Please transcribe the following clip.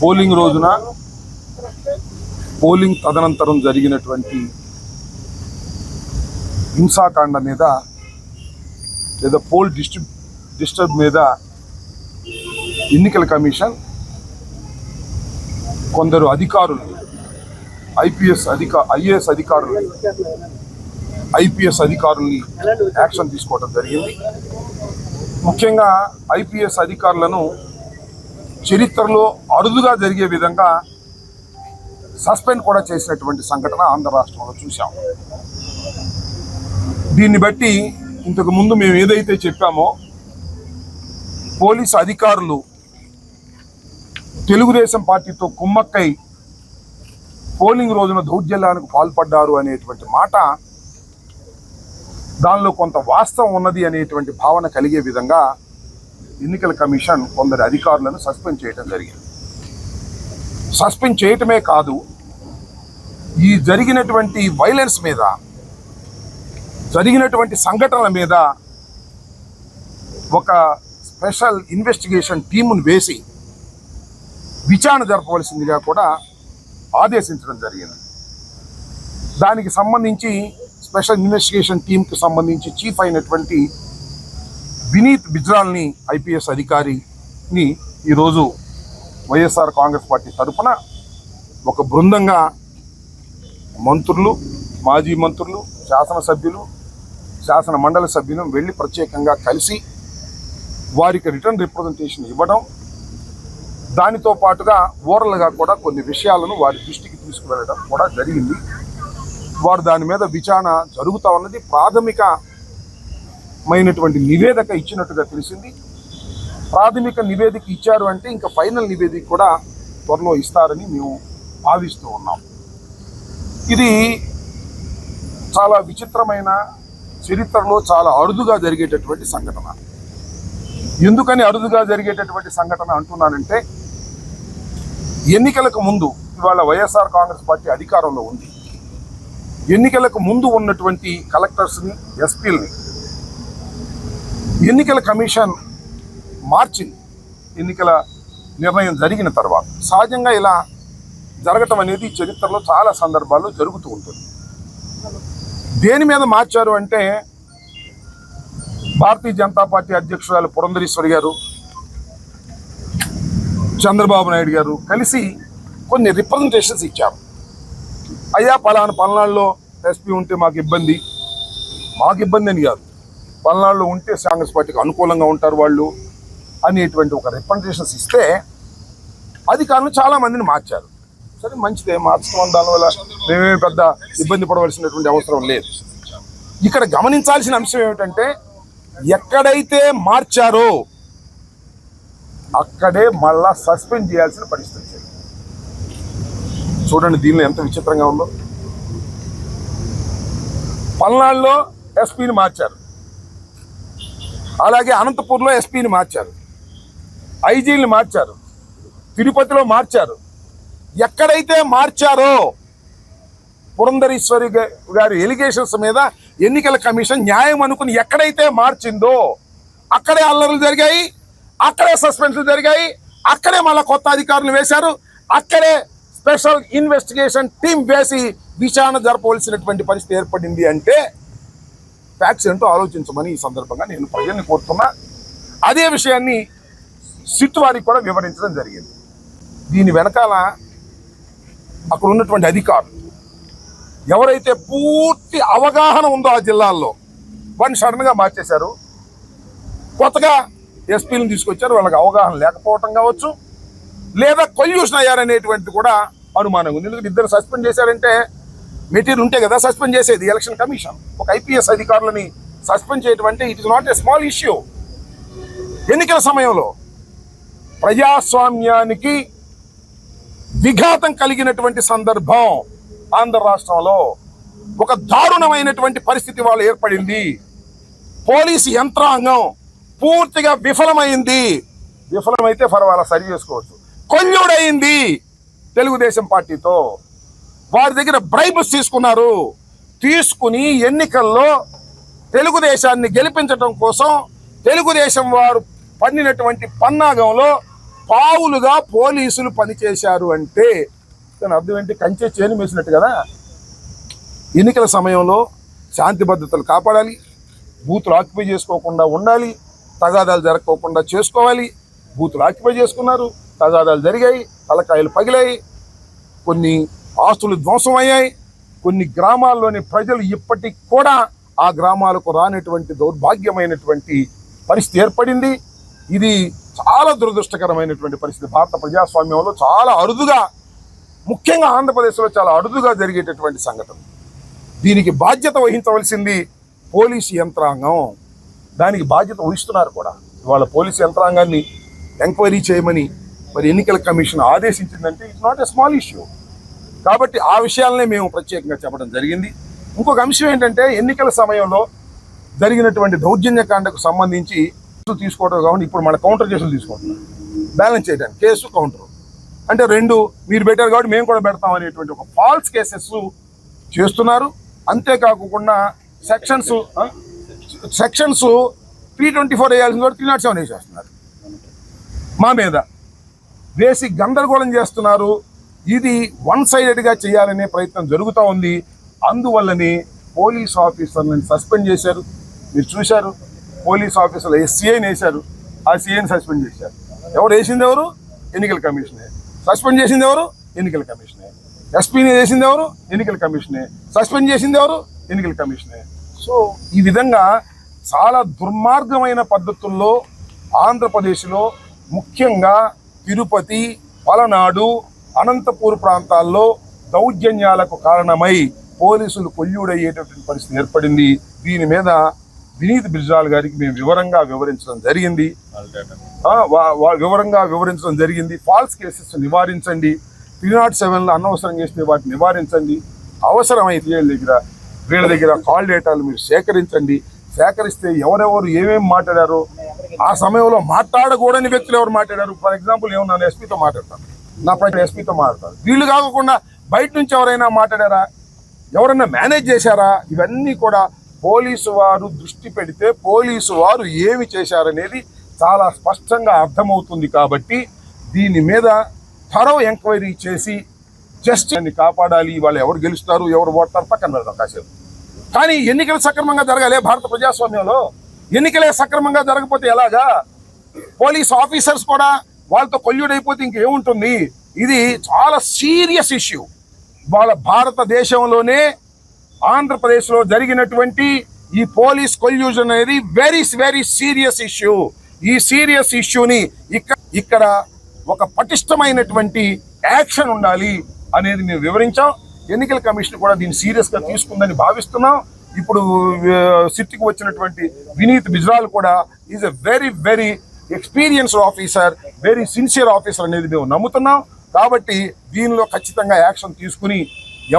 Polling రోజున polling తదనంతరం జరిగినటువంటి హింసాకాండ మీద లేదా పోల్ డిస్ట్రిబ్ డిస్టర్బ్ మీద ఎన్నికల కమిషన్ కొందరు అధికారులు ఐపీఎస్ అధిక ఐఏఎస్ అధికారులు ఐపీఎస్ అధికారుల్ని యాక్షన్ తీసుకోవడం జరిగింది. ముఖ్యంగా ఐపీఎస్ అధికారులను చరిత్రలో అరుదుగా జరిగే విధంగా సస్పెండ్ కూడా చేసినటువంటి సంఘటన ఆంధ్ర రాష్ట్రంలో చూసాం దీన్ని బట్టి ఇంతకు ముందు మేము ఏదైతే చెప్పామో పోలీసు అధికారులు తెలుగుదేశం పార్టీతో కుమ్మక్కై పోలింగ్ రోజున దౌర్జల్యానికి పాల్పడ్డారు అనేటువంటి మాట దానిలో కొంత వాస్తవం ఉన్నది అనేటువంటి భావన కలిగే విధంగా ఎన్నికల కమిషన్ కొందరు అధికారులను సస్పెండ్ చేయడం జరిగింది. సస్పెండ్ చేయటమే కాదు ఈ జరిగినటువంటి వైలెన్స్ మీద జరిగినటువంటి సంఘటనల మీద ఒక స్పెషల్ ఇన్వెస్టిగేషన్ టీమును వేసి విచారణ జరపవలసిందిగా కూడా ఆదేశించడం జరిగింది. దానికి సంబంధించి స్పెషల్ ఇన్వెస్టిగేషన్ టీంకి సంబంధించి చీఫ్ అయినటువంటి వినీత్ బిజ్రాల్ని ఐపీఎస్ అధికారిని ఈరోజు వైఎస్ఆర్ కాంగ్రెస్ పార్టీ తరఫున ఒక బృందంగా మంత్రులు మాజీ మంత్రులు శాసనసభ్యులు శాసన మండలి సభ్యులు వెళ్ళి ప్రత్యేకంగా కలిసి వారికి రిటర్న్ రిప్రజెంటేషన్ ఇవ్వడం దానితో పాటుగా ఓరల్గా కూడా కొన్ని విషయాలను వారి దృష్టికి తీసుకువెళ్ళడం కూడా జరిగింది. వారు దాని మీద విచారణ జరుగుతా ఉన్నది. ప్రాథమికమైనటువంటి నివేదిక ఇచ్చినట్టుగా తెలిసింది. ప్రాథమిక నివేదిక ఇచ్చారు అంటే ఇంకా ఫైనల్ నివేదిక కూడా త్వరలో ఇస్తారని మేము భావిస్తూ ఉన్నాం. ఇది చాలా విచిత్రమైన చరిత్రలో చాలా అరుదుగా జరిగేటటువంటి సంఘటన. ఎందుకని అరుదుగా జరిగేటటువంటి సంఘటన అంటున్నానంటే ఎన్నికలకు ముందు ఇవాళ వైఎస్ఆర్ కాంగ్రెస్ పార్టీ అధికారంలో ఉంది. ఎన్నికలకు ముందు ఉన్నటువంటి కలెక్టర్స్ని ఎస్పీలని. ఎన్నికల కమిషన్ మార్చింది. ఎన్నికల నిర్ణయం జరిగిన తర్వాత. సహజంగా ఇలా జరగటం అనేది చరిత్రలో చాలా సందర్భాల్లో జరుగుతూ ఉంటుంది. దేని మీద మార్చారు అంటే భారతీయ జనతా పార్టీ అధ్యక్షురాలు పురంధరేశ్వరి గారు చంద్రబాబు నాయుడు గారు కలిసి కొన్ని రిప్రజెంటేషన్స్ ఇచ్చారు. అయ్యా పలానా పల్నాడులో ఎస్పీ ఉంటే మాకు ఇబ్బంది. మాకు ఇబ్బంది అని కాదు. పల్నాడులో ఉంటే కాంగ్రెస్ పార్టీకి అనుకూలంగా ఉంటారు వాళ్ళు అనేటువంటి ఒక రిప్రజెంటేషన్స్ ఇస్తే అధికారులు చాలా మందిని మార్చారు. సరే మంచిదే మార్చడం దానివల్ల మేమేమి పెద్ద ఇబ్బంది పడవలసినటువంటి అవసరం లేదు. ఇక్కడ గమనించాల్సిన అంశం ఏమిటంటే ఎక్కడైతే మార్చారో అక్కడే మళ్ళా సస్పెండ్ చేయాల్సిన పరిస్థితి. చూడండి దీనిలో ఎంత విచిత్రంగా ఉందో. పల్నాడులో ఎస్పీని మార్చారు. అలాగే అనంతపూర్లో ఎస్పీని మార్చారు. ఐజీని మార్చారు. తిరుపతిలో మార్చారు. ఎక్కడైతే మార్చారో పురంధరీశ్వరి గారి ఎలిగేషన్స్ మీద ఎన్నికల కమిషన్ న్యాయం అనుకుని ఎక్కడైతే మార్చిందో అక్కడే అల్లర్లు జరిగాయి అక్కడే సస్పెన్షన్ జరిగాయి అక్కడే మళ్ళీ కొత్త అధికారులు వేశారు అక్కడే స్పెషల్ ఇన్వెస్టిగేషన్ టీం వేసి విచారణ జరపవలసినటువంటి పరిస్థితి ఏర్పడింది అంటే ఫ్యాక్ట్స్ ఏంటో ఆలోచించమని ఈ సందర్భంగా నేను ప్రజల్ని కోరుతున్నా. అదే విషయాన్ని సిట్ వారికి కూడా వివరించడం జరిగింది. దీని వెనకాల అక్కడ ఉన్నటువంటి అధికారులు ఎవరైతే పూర్తి అవగాహన ఉందో ఆ జిల్లాల్లో వాడిని సడన్గా మార్చేశారు. కొత్తగా ఎస్పీలను తీసుకొచ్చారు. వాళ్ళకి అవగాహన లేకపోవటం కావచ్చు లేదా కొల్యూషన్ అయ్యారనేటువంటి కూడా అనుమానం ఉంది. ఎందుకంటే ఇద్దరు సస్పెండ్ చేశారంటే మెటీరియల్ ఉంటే కదా సస్పెండ్ చేసేది ఎలక్షన్ కమిషన్. ఒక ఐపీఎస్ అధికారులని సస్పెండ్ చేయడం అంటే it is not a small issue. ఎన్నికల సమయంలో ప్రజాస్వామ్యానికి విఘాతం కలిగినటువంటి సందర్భం ఆంధ్ర రాష్ట్రంలో ఒక దారుణమైనటువంటి పరిస్థితి వాళ్ళు ఏర్పడింది. పోలీసు యంత్రాంగం పూర్తిగా విఫలమైంది. విఫలమైతే పర్వాలా సరి చేసుకోవచ్చు. కొల్లుడైంది తెలుగుదేశం పార్టీతో. వారి దగ్గర బ్రైబ్స్ తీసుకున్నారు. తీసుకుని ఎన్నికల్లో తెలుగుదేశాన్ని గెలిపించడం కోసం తెలుగుదేశం వారు పన్నినటువంటి పన్నాగంలో పావులుగా పోలీసులు పనిచేశారు అంటే దాని అర్థం ఏంటి? కంచె చేను వేసినట్టు కదా? ఎన్నికల సమయంలో శాంతి భద్రతలు కాపాడాలి. బూతులు ఆక్యుపై చేసుకోకుండా ఉండాలి. తగాదాలు జరగకోకుండా చేసుకోవాలి. బూతులు ఆక్యుపై చేసుకున్నారు. తగాదాలు జరిగాయి తలకాయలు పగిలాయి కొన్ని ఆస్తులు ధ్వంసం అయ్యాయి కొన్ని గ్రామాల్లోని ప్రజలు ఇప్పటికి కూడా ఆ గ్రామాలకు రానటువంటి దౌర్భాగ్యమైనటువంటి పరిస్థితి ఏర్పడింది. ఇది చాలా దురదృష్టకరమైనటువంటి పరిస్థితి. భారత ప్రజాస్వామ్యంలో చాలా అరుదుగా ముఖ్యంగా ఆంధ్రప్రదేశ్లో చాలా అరుదుగా జరిగేటటువంటి సంఘటన. దీనికి బాధ్యత వహించవలసింది పోలీసు యంత్రాంగం. దానికి బాధ్యత వహిస్తున్నారు కూడా. ఇవాళ పోలీసు యంత్రాంగాన్ని ఎంక్వైరీ చేయమని మరి ఎన్నికల commission ఆదేశించిందంటే it's not a small issue కాబట్టి ఆ విషయాలనే మేము ప్రత్యేకంగా చెప్పడం జరిగింది. ఇంకొక అంశం ఏంటంటే ఎన్నికల సమయంలో జరిగినటువంటి దౌర్జన్యకాండకు సంబంధించి కేసులు తీసుకోవడం కాబట్టి ఇప్పుడు మన కౌంటర్ కేసులు తీసుకుంటున్నాం బ్యాలెన్స్ చేయడానికి కేసు కౌంటర్ అంటే రెండు మీరు పెట్టారు కాబట్టి మేము కూడా పెడతాం అనేటువంటి ఒక ఫాల్స్ కేసెస్ చేస్తున్నారు. అంతేకాకుండా sections sections three twenty four వేయాల్సిన కూడా త్రీ నాట్ oh సెవెన్ వేసేస్తున్నారు మా మీద. వేసి గందరగోళం చేస్తున్నారు. ఇది వన్ సైడెడ్గా చేయాలనే ప్రయత్నం జరుగుతూ ఉంది. అందువల్లనే పోలీస్ ఆఫీసర్లను సస్పెండ్ చేశారు. మీరు చూశారు. పోలీస్ ఆఫీసర్లు ఎస్సీఐని వేశారు ఆ సీఐని సస్పెండ్ చేశారు. ఎవరు వేసింది ఎవరు? ఎన్నికల కమిషనే. సస్పెండ్ చేసింది ఎవరు? ఎన్నికల కమిషనే. ఎస్పీని వేసింది ఎవరు? ఎన్నికల కమిషనే. సస్పెండ్ చేసింది ఎవరు? ఎన్నికల కమిషనే. సో ఈ విధంగా చాలా దుర్మార్గమైన పద్ధతుల్లో ఆంధ్రప్రదేశ్లో ముఖ్యంగా తిరుపతి పలనాడు అనంతపూర్ ప్రాంతాల్లో దౌర్జన్యాలకు కారణమై పోలీసులు కొల్యూడయ్యేటటువంటి పరిస్థితి ఏర్పడింది. దీని మీద వినీత్ బిర్జాల్ గారికి మేము వివరంగా వివరించడం జరిగింది. వివరంగా వివరించడం జరిగింది. ఫాల్స్ కేసెస్ నివారించండి. త్రీ నాట్ సెవెన్లో అనవసరం చేసిన వాటిని నివారించండి. అవసరమైతే వీళ్ళ దగ్గర వీళ్ళ దగ్గర కాల్ డేటాలు మీరు సేకరించండి. సేకరిస్తే ఎవరెవరు ఏమేమి మాట్లాడారు? ఆ సమయంలో మాట్లాడకూడని వ్యక్తులు ఎవరు మాట్లాడారు? ఫర్ ఎగ్జాంపుల్ ఏమో నన్ను ఎస్పీతో మాట్లాడతాను. నా ప్రజలు ఎస్పీతో మాట్లాడతారు. వీళ్ళు కాకుండా బయట నుంచి ఎవరైనా మాట్లాడారా? ఎవరైనా మేనేజ్ చేశారా? ఇవన్నీ కూడా పోలీసు వారు దృష్టి పెడితే పోలీసు వారు ఏమి చేశారనేది చాలా స్పష్టంగా అర్థమవుతుంది కాబట్టి దీని మీద థరో ఎంక్వైరీ చేసి జస్ట్ కాపాడాలి. వాళ్ళు ఎవరు గెలుస్తారు ఎవరు ఓడతారు పక్కన పెడతాం కాసేపు. కానీ ఎన్నికలు సక్రమంగా జరగాలి భారత ప్రజాస్వామ్యంలో. ఎన్నికలే సక్రమంగా జరగకపోతే ఎలాగా? పోలీస్ ఆఫీసర్స్ కూడా వాళ్ళతో కొల్యుడైపోతే ఇంకేముంటుంది? ఇది చాలా సీరియస్ ఇష్యూ. వాళ్ళ భారతదేశంలోనే ఆంధ్రప్రదేశ్లో జరిగినటువంటి ఈ పోలీస్ కొల్యూజన్ అనేది వెరీ వెరీ సీరియస్ ఇష్యూ. ఈ సీరియస్ ఇష్యూని ఇక్కడ ఇక్కడ ఒక పటిష్టమైనటువంటి యాక్షన్ ఉండాలి అనేది మేము వివరించాం. ఎన్నికల కమిషన్ కూడా దీన్ని సీరియస్గా తీసుకుందని భావిస్తున్నాం. ఇప్పుడు సిట్టికి వచ్చినటువంటి వినీత్ బిజ్రాల్ కూడా is a very very experienced officer very sincere officer అనేది మేము నమ్ముతున్నాం. కాబట్టి దీనిలో ఖచ్చితంగా యాక్షన్ తీసుకుని